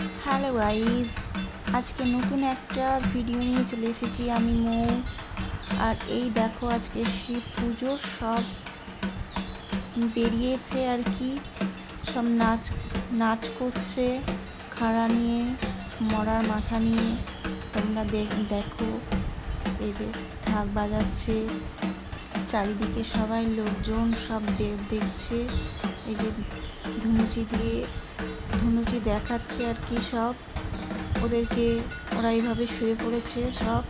Hello guys, আজকে নতুন একটা ভিডিও নিয়ে চলে এসেছি আমি মৌ। আর এই দেখো আজকে শিব পুজোর সব বেরিয়েছে আর কি। সব নাচ নাচ করছে, খাড়া নিয়ে মরার মাথা নিয়ে। তোমরা দেখ- এই যে ঢাক বাজাচ্ছে, চারিদিকে সবাই লোকজন সব দেখছে, এই যে ধুনুচি দিয়ে, ধুনুচি দেখাচ্ছে আর কি সব। ওদেরকে ওরা এইভাবে শুয়ে পড়েছে সব।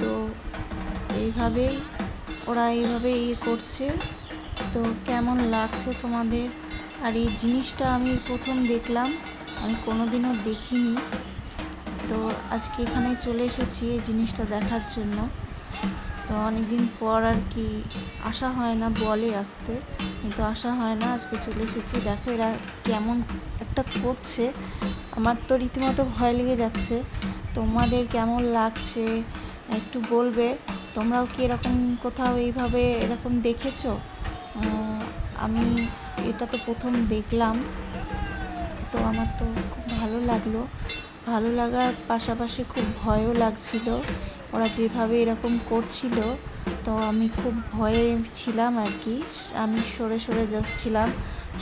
তো এইভাবেই ওরা এইভাবে ইয়ে করছে। তো কেমন লাগছে তোমাদের? আর এই জিনিসটা আমি প্রথম দেখলাম, আমি কোনোদিনও দেখিনি। তো আজকে এখানে চলে এসেছি এই জিনিসটা দেখার জন্য। তো অনেকদিন পর আর কি আসা হয় না বলে আসতে, কিন্তু আসা হয় না, আজকে চলে এসেছি। দেখো এরা কেমন একটা করছে। আমার তো রীতিমতো ভয় লেগে যাচ্ছে। তোমাদের কেমন লাগছে? একটু বলবে। তোমরাও কি এরকম কোথাও এইভাবে এরকম দেখেছ? আমি এটা তো প্রথম দেখলাম। তো আমার তো খুব ভালো লাগল। ভালো লাগার পাশাপাশি খুব ভয়ও লাগছিল। ওরা যেভাবে এরকম করছিল, তো আমি খুব ভয়ে ছিলাম আর কি। আমি সরে সরে যাচ্ছিলাম।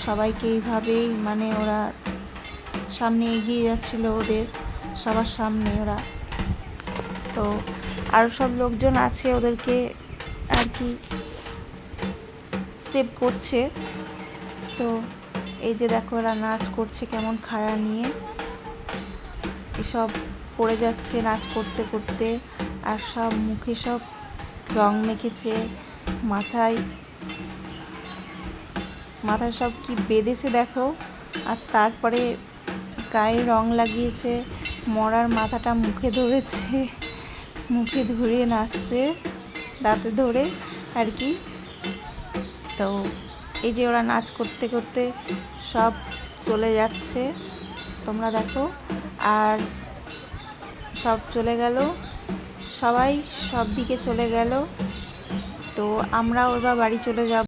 সবাইকে এইভাবেই মানে ওরা সামনে এগিয়ে যাচ্ছিল ওদের, সবার সামনে ওরা। তো আরও সব লোকজন আছে ওদেরকে আর কি সেভ করছে। তো এই যে দেখো ওরা নাচ করছে কেমন খাড়া নিয়ে। এসব পড়ে যাচ্ছে নাচ করতে করতে আর সব মুখে সব রং মেখেছে, মাথায় মাথায় সব কি বেঁধেছে দেখো। আর তারপরে গায়ে রং লাগিয়েছে, মরার মাথাটা মুখে ধরেছে, মুখে ধরে নাচছে, দাঁতে ধরে আর কি। তো এই যে ওরা নাচ করতে করতে সব চলে যাচ্ছে। তোমরা দেখো। আর সব চলে গেল। সবাই সব দিকে চলে গেল। তো আমরাও এবার বাড়ি চলে যাব।